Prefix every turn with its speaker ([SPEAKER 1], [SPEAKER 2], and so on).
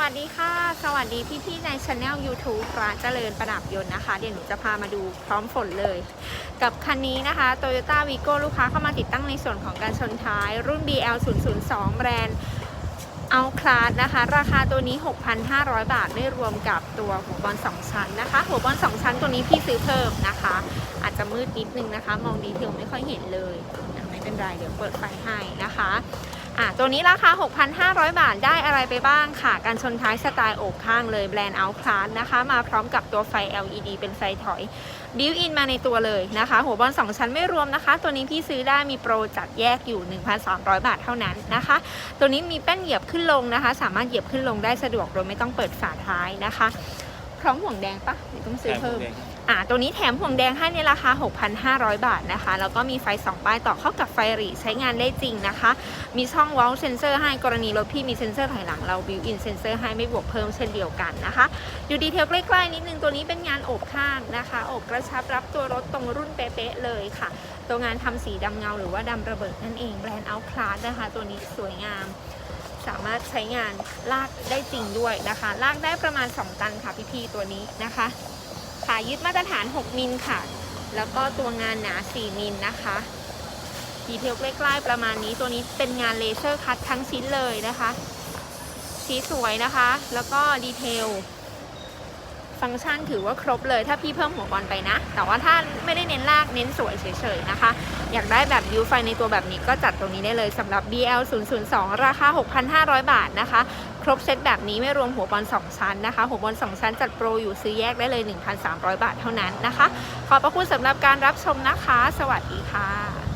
[SPEAKER 1] วัสดีค่ะ สวัสดีพี่ๆในช anel YouTube ร้านเจริญประดับยนต์นะคะ เดี๋ยวหนูจะพามาดูพร้อมฝนเลย กับคันนี้นะคะ Toyota Vigo ลูกค้าเข้ามาติดตั้งในส่วนของการชนท้ายรุ่น BL 002แบรนด์เอาคลาสนะคะ ราคาตัวนี้ 6,500 บาทไม่รวมกับตัวหัวบอล2ชั้นนะคะ หัวบอล2ชั้นตัวนี้พี่ซื้อเพิ่มนะคะ อาจจะมืดนิดนึงนะคะ มองดีเทลไม่ค่อยเห็นเลยอ่ไม่เป็นไรเดี๋ยวเปิดไฟให้นะคะ อะตัวนี้ราคา 6,500 บาทได้อะไรไปบ้างค่ะ การชนท้ายสไตล์โอบข้างเลยแบรนด์เอาคลาสนะคะ มาพร้อมกับตัวไฟ LED เป็นไฟถอย บิวอินมาในตัวเลยนะคะ หัวบอล2 ชั้นไม่รวมนะคะ ตัวนี้พี่ซื้อได้มีโปรจัดแยกอยู่1,300 บาทเท่านั้นนะคะ ตัวนี้มีแป้นเหยียบขึ้นลงนะคะ สามารถเหยียบขึ้นลงได้สะดวกโดยไม่ต้องเปิดฝาท้ายนะคะ ร้อมห่วงแดงปะหรือต้องซื้อเพิ่ม อ่า ตัวนี้แถมห่วงแดงให้ในราคา 6,500 บาทนะคะ แล้วก็มีไฟ 2 ป้ายต่อเข้ากับไฟหรีใช้งานได้จริงนะคะ มีช่องวอลเซนเซอร์ให้กรณีรถพี่มีเซนเซอร์ถอยหลัง เราบิวอินเซนเซอร์ให้ไม่บวกเพิ่มเช่นเดียวกันนะคะ ดูดีเทลใกล้ๆนิดนึงตัวนี้เป็นงานโอบข้างนะคะโอบกระชับรับตัวรถตรงรุ่นเป๊ะๆเลยค่ะ ตัวงานทำสีดำเงาหรือว่าดำระเบิดนั่นเองแบรนด์เอาคลาสนะคะ ตัวนี้สวยงาม สามารถใช้งานลากได้จริงด้วยนะคะ ลากได้ประมาณ 2 ตันค่ะพี่ๆตัวนี้นะคะขายึดมาตรฐาน 6 มิลค่ะ แล้วก็ตัวงานหนา 4 มิลนะคะดีเทลใกล้ๆประมาณนี้ตัวนี้เป็นงานเลเซอร์คัตทั้งชิ้นเลยนะคะ สีสวยนะคะ แล้วก็ดีเทล ฟังก์ชันถือว่าครบเลยถ้าพี่เพิ่มหัวบอลไปนะ แต่ว่าถ้าไม่ได้เน้นลากเน้นสวยเฉยๆนะคะ อยากได้แบบยูไฟในตัวแบบนี้ก็จัดตรงนี้ได้เลยสำหรับ BL 002ราคา 6,500 บาทนะคะ ครบเซตแบบนี้ไม่รวมหัวบอล2 ชั้นนะคะ หัวบอล2 ชั้นจัดโปรอยู่ซื้อแยกได้เลย 1,300 บาทเท่านั้นนะคะ ขอบพระคุณสำหรับการรับชมนะคะ สวัสดีค่ะ